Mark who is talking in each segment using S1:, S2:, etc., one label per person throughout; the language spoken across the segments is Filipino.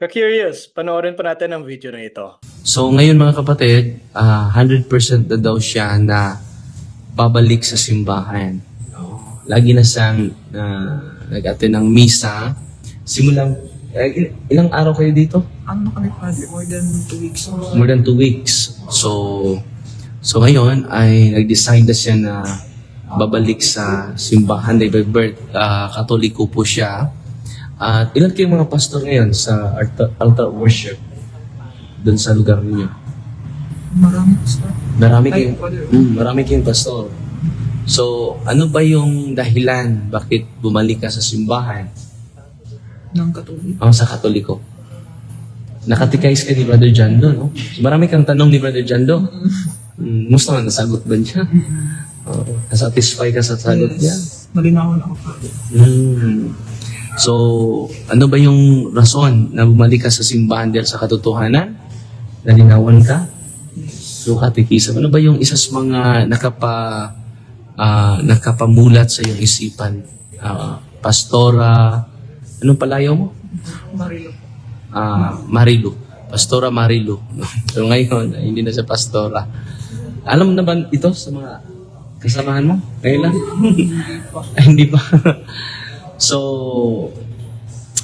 S1: Ka-curious, panoorin po natin ang video na ito.
S2: So ngayon mga kapatid, ah, 100% na daw siya na babalik sa simbahan. No? Lagi na siyang uh, nag-attend ng misa. Simulang, il- ilang araw kayo dito?
S3: Ano kami padre? More than two weeks.
S2: More than two weeks. So, so ngayon ay nag-decide na siya na babalik sa simbahan. Dahil birth, ah, katoliko po siya. At ilan kayong mga pastor ngayon sa altar, altar worship doon sa lugar ninyo?
S3: Marami sa
S2: Marami
S3: Ay,
S2: kayong, mm, marami kayong pastor. So, ano ba yung dahilan bakit bumalik ka sa simbahan
S3: ng katuloy.
S2: o sa katoliko? Nakatikais ka ni Brother Jando, no? Marami kang tanong ni Brother Jando. Mm, musta man, nasagot ba niya? Oo. nasatisfy ka sa sagot niya?
S3: Malinawan ako.
S2: Mm. So, ano ba yung rason na bumalik ka sa simbahan dahil sa katotohanan? Nalinawan ka? So, katikisam, ano ba yung isa sa mga nakapa, ah, nakapamulat sa iyong isipan? Ah, pastora, anong palayaw mo?
S3: Marilo.
S2: Ah, Marilu. Pastora Marilu. so ngayon, ay hindi na siya pastora. Alam na ba ito sa mga kasamahan mo? Ngayon lang? Ay, hindi pa. so,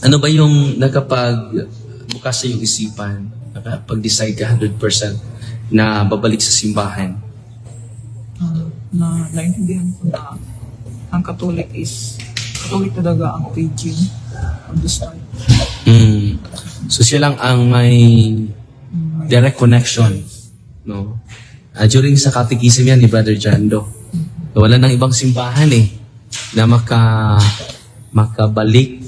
S2: ano ba yung nakapag bukas sa iyong isipan, nakapag-decide ka 100% na babalik sa simbahan?
S3: Ah, na naintindihan ko na ang Katolik is Katolik talaga ang origin of the start.
S2: Mm. So siya lang ang may direct connection. No? Ah, during sa katikism yan ni Brother Jando, wala nang ibang simbahan eh na maka makabalik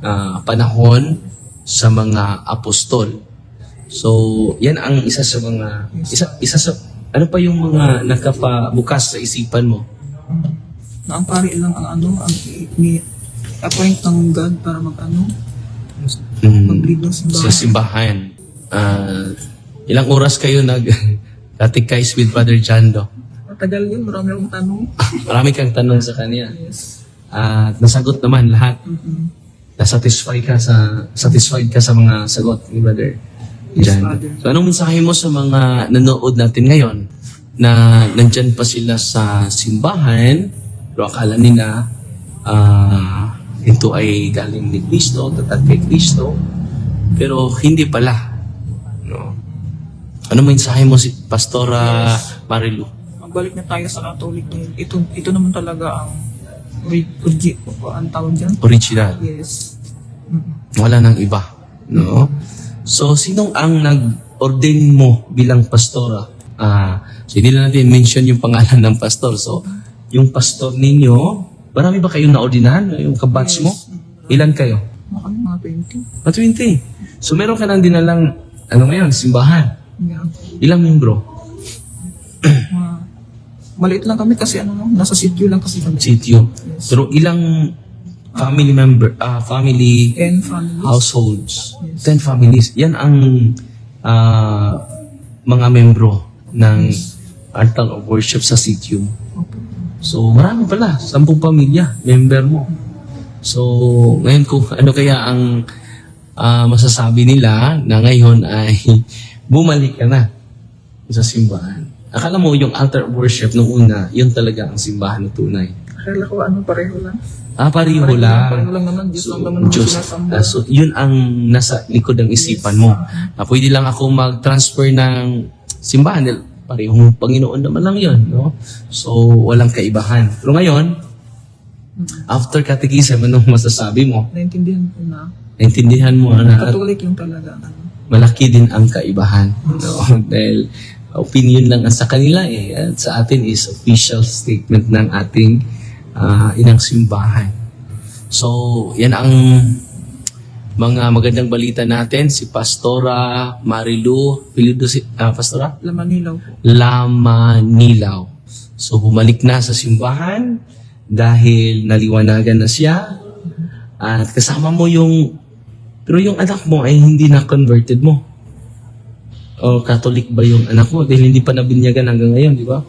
S2: ah, panahon sa mga apostol. So, yan ang isa sa mga isa isa sa ano pa yung mga nakapabukas sa isipan mo?
S3: Na ang pari lang ang ano, ang ni appoint ng God para mag ano,
S2: Mm.
S3: mag-lead ng
S2: sa
S3: simbahan.
S2: simbahan. Ah, ilang oras kayo nag katikais with Brother Jando?
S3: Matagal yun, marami akong tanong.
S2: Marami kang tanong sa kanya.
S3: Yes.
S2: At nasagot naman lahat.
S3: Mm-mm.
S2: Na-satisfy ka sa satisfied ka sa mga sagot ni Brother
S3: Yes. Father.
S2: So anong mensahe mo sa mga nanood natin ngayon na nandyan pa sila sa simbahan pero akala nila ah ito ay galing ni Kristo, tatag kay Kristo pero hindi pala. No? Ano mensahe mo si Pastora Marilu?
S3: Magbalik na tayo sa dahil ito, ito naman talaga ang origi, ang tawag dyan.
S2: Original.
S3: Yes. Mm-mm.
S2: Wala nang iba. No? So, sinong ang nag-ordain mo bilang pastora? Ah, so hindi na natin mention yung pangalan ng pastor. So, yung pastor ninyo, marami ba kayong naordinahan? Yung kabatch mo? Ilan kayo?
S3: Mga kami mga 20.
S2: Pa 20. So, meron ka nang dinalang, ano ngayon, simbahan.
S3: Yeah.
S2: Ilang membro?
S3: Maliit lang kami kasi ano, no, nasa sityo lang kasi kami.
S2: Sityo. Pero ilang family member, ah, family
S3: And families.
S2: households.
S3: Yes.
S2: 10 families. Yan ang ah, mga membro ng altar of worship sa sitio. So, marami pala. Sampung pamilya, member mo. So, ngayon kung ano kaya ang ah, masasabi nila na ngayon ay bumalik ka na sa simbahan. Akala mo yung altar of worship nung una, yun talaga ang simbahan na tunay.
S3: Akala ko ano, pareho lang.
S2: Ah, pariho
S3: Pareho
S2: lang.
S3: Pareho lang naman. Diyos lang naman
S2: Diyos. Ah, so, yun ang nasa likod ng isipan mo. Na pwede lang ako mag-transfer ng simbahan. Parehong Panginoon naman lang yun. No? So, walang kaibahan. Pero ngayon, after catechism, anong masasabi mo?
S3: Naintindihan ko na.
S2: Naintindihan mo na
S3: Katolik yung talaga. Ano.
S2: malaki din ang kaibahan. No? Dahil opinion lang ang sa kanila eh. At sa atin is official statement ng ating ah, inang simbahan. So, yan ang mga magandang balita natin. Si Pastora Marilu, Pilido si, ah, Pastora?
S3: Laman nilaw po.
S2: Lama Nilaw. So, bumalik na sa simbahan dahil naliwanagan na siya. At kasama mo yung, pero yung anak mo ay hindi na converted mo. O Catholic ba yung anak mo? Dahil hindi pa nabinyagan hanggang ngayon, di ba?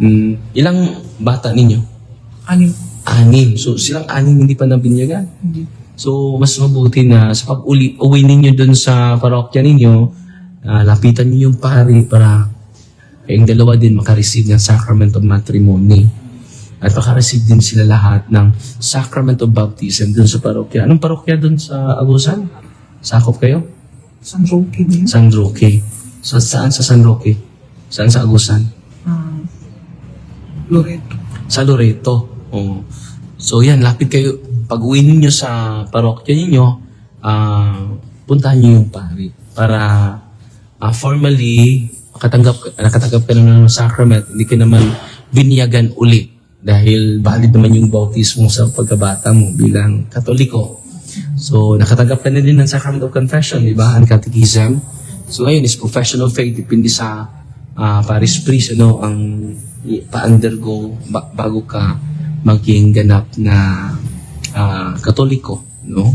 S2: Mm, ilang bata ninyo?
S3: Anim.
S2: Anim. So, silang anim hindi pa nabinyagan.
S3: Hindi.
S2: So, mas mabuti na sa pag-uli, uwi ninyo dun sa parokya ninyo, ah, lapitan niyo yung pari para kayong dalawa din makareceive ng sacrament of matrimony. At makareceive din sila lahat ng sacrament of baptism dun sa parokya. Anong parokya dun sa Agusan? Sakop kayo?
S3: San Roque din.
S2: San Roque. Sa, saan sa San Roque? Saan sa Agusan?
S3: Ah, Loreto.
S2: Sa Loreto. Oo. So yan, lapit kayo. Pag uwi ninyo sa parokya ninyo, ah puntahan niyo yung pari para ah, formally nakatanggap, nakatanggap ka na ng sacrament, hindi ka naman binyagan uli dahil valid naman yung bautismo sa pagkabata mo bilang katoliko. So, nakatanggap ka na din ng sacrament of confession, di ba? Ang catechism. So, ngayon is professional faith. Depende sa ah parish priest, ano, ang pa-undergo ba- bago ka maging ganap na ah, katoliko, no?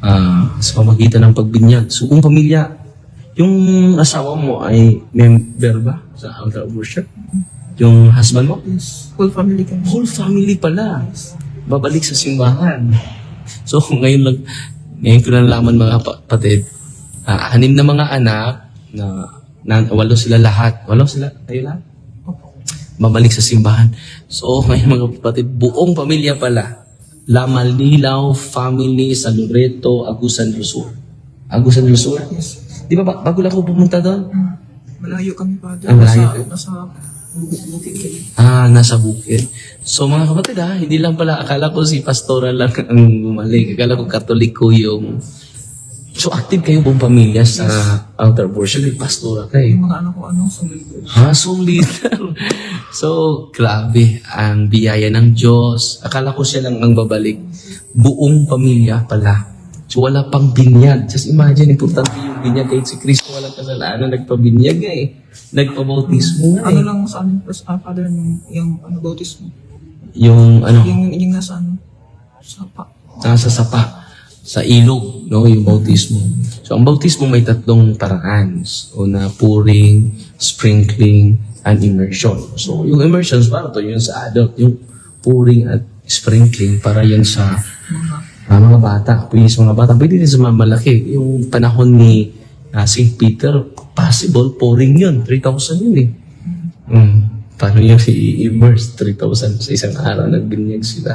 S2: Ah, sa pamagitan ng pagbinyag. So, kung pamilya, yung asawa mo ay member ba sa altar of worship? Yung husband mo?
S3: Yes. Full family kami.
S2: Whole family pala. Babalik sa simbahan. So, ngayon lang, ngayon ko na nalaman mga kapatid, ah, anim na mga anak, na, na walo sila lahat. Walo sila, kayo lahat? Babalik sa simbahan. So, ngayon mga kapatid, buong pamilya pala. Lamal Nilaw, family sa Loreto, Agusan Sur. Agusan Sur?
S3: Yes.
S2: Di ba, ba- bago lang ako pumunta doon?
S3: Ah, malayo kami pa.
S2: Ah, malayo
S3: Nasa, nasa bukid kami.
S2: Ah, nasa bukid. So mga kapatid ha, hindi lang pala, akala ko si pastoral lang ang bumalik. Akala ko katoliko yung... So active kayo buong pamilya sa altar worship. May pastoral kayo.
S3: Yung mga anak ko, ano, sa leader.
S2: Ha, so leader. so, grabe. Ang biyaya ng Diyos. Akala ko siya lang ang babalik. Buong pamilya pala. So, wala pang binyag. Just imagine, importante yung binyag. Kahit si Kristo walang kasalanan, nagpabinyag eh. Nagpabautismo
S3: Ano
S2: eh.
S3: lang sa amin, first, ah, father, yung, yung ano, bautismo.
S2: Yung ano,
S3: Yung, yung nasa ano, sapa.
S2: nasa sapa, sa ilog, no, yung bautismo. So, ang bautismo may tatlong paraan. So, na pouring, sprinkling, and immersion. So, yung immersion, para to yun sa adult. Yung pouring at sprinkling, para yan sa ah, mga bata. Pwede sa mga bata. Pwede din sa mga malaki. Yung panahon ni ah, St. Peter, possible, pouring yun. 3,000 yun eh. Mm. Paano yung i-immerse 3,000 sa isang araw nagbinyag sila?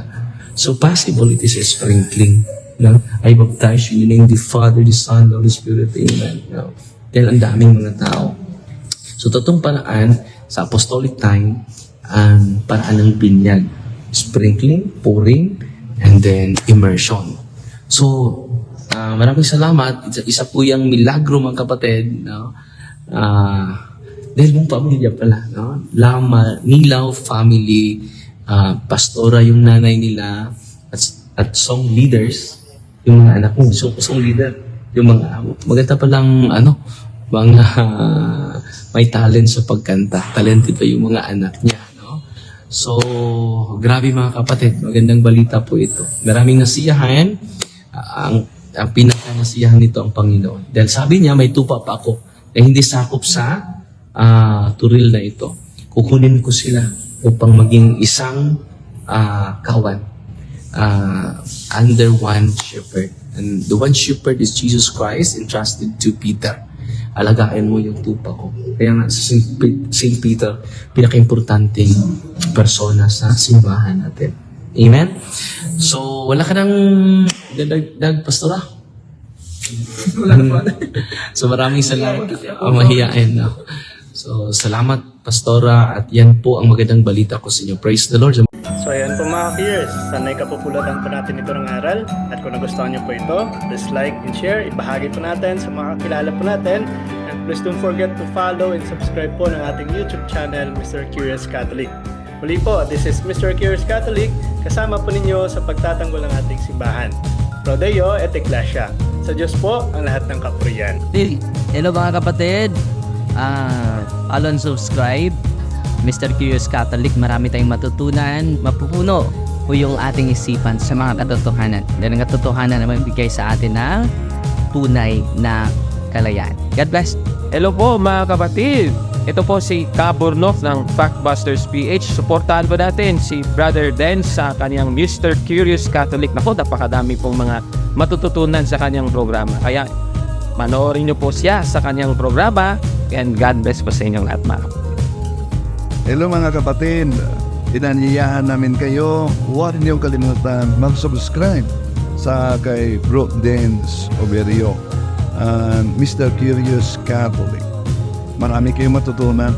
S2: So possible it is a sprinkling. No? I baptize you in the name of the Father, the Son, the Holy Spirit. Amen. No? Dahil ang daming mga tao. So totoong paraan sa apostolic time, ang paraan ng binyag. Sprinkling, pouring, and then immersion. So, ah, maraming salamat. Isa, isa po yung milagro mga kapatid. No? Ah, dahil mong pamilya pala. No? Lama, Nilaw family, ah, pastora yung nanay nila, at, at song leaders, yung mga anak mo, so, song leader, yung mga, maganda palang, ano, mga may talent sa pagkanta. Talented pa yung mga anak niya. No? So, grabe mga kapatid, magandang balita po ito. Maraming nasiyahan. Ah, ang, ang pinaka-nasiyahan nito ang Panginoon. Dahil sabi niya, may tupa pa ako na hindi sakop sa ah, turil na ito. Kukunin ko sila upang maging isang ah, kawan ah, under one shepherd. And the one shepherd is Jesus Christ entrusted to Peter. Alagaan mo yung tupa ko. Kaya nga sa St. Pe- St. Peter, pinaka-importanting persona sa simbahan natin. Amen? So, wala ka nang dagdag, pastora?
S3: wala pa.
S2: So maraming salamat. Ang mahiyain. No? So salamat, Pastora. At yan po ang magandang balita ko sa inyo. Praise the Lord.
S1: Mga peers, sanay kapupulatan po natin ito ng aral. At kung nagustuhan niyo po ito, please like and share, ibahagi po natin sa mga kakilala po natin. And please don't forget to follow and subscribe po ng ating YouTube channel, Mr. Curious Catholic. Muli po, this is Mr. Curious Catholic, kasama po ninyo sa pagtatanggol ng ating simbahan. Rodeo et Ecclesia. Sa Diyos po ang lahat ng kapurian.
S4: Hey, Hello mga kapatid. Ah, follow and subscribe. Mr. Curious Catholic, marami tayong matutunan, mapupuno po yung ating isipan sa mga katotohanan. Dahil ang katotohanan na magbigay sa atin ng tunay na kalayaan. God bless.
S5: Hello po mga kapatid! Ito po si Cabornoff ng Factbusters PH. Suportahan po natin si Brother Den sa kanyang Mr. Curious Catholic. Nako, napakadami pong mga matututunan sa kanyang programa. Kaya manoorin niyo po siya sa kanyang programa and God bless po sa inyong lahat mga kapatid.
S6: Hello mga kapatid, inanyayahan namin kayo, huwag niyong kalimutan mag-subscribe sa kay Bro Dens Overio and Mr. Curious Catholic. Marami kayong matutunan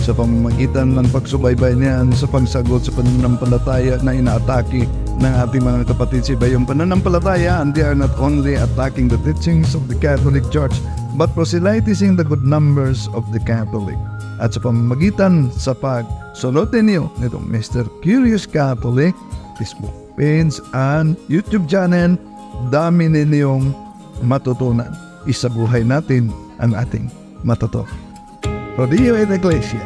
S6: sa pamamagitan ng pagsubaybay niyan sa pagsagot sa pananampalataya na inaatake ng ating mga kapatid sa iba. Yung pananampalataya, and they are not only attacking the teachings of the Catholic Church, but proselytizing the good numbers of the Catholic. At sa pamamagitan sa pagsunod ninyo nitong Mr. Curious Catholic, Facebook page and YouTube channel, dami ninyong matutunan. Isabuhay natin ang ating matuto. Rodillo et Iglesia,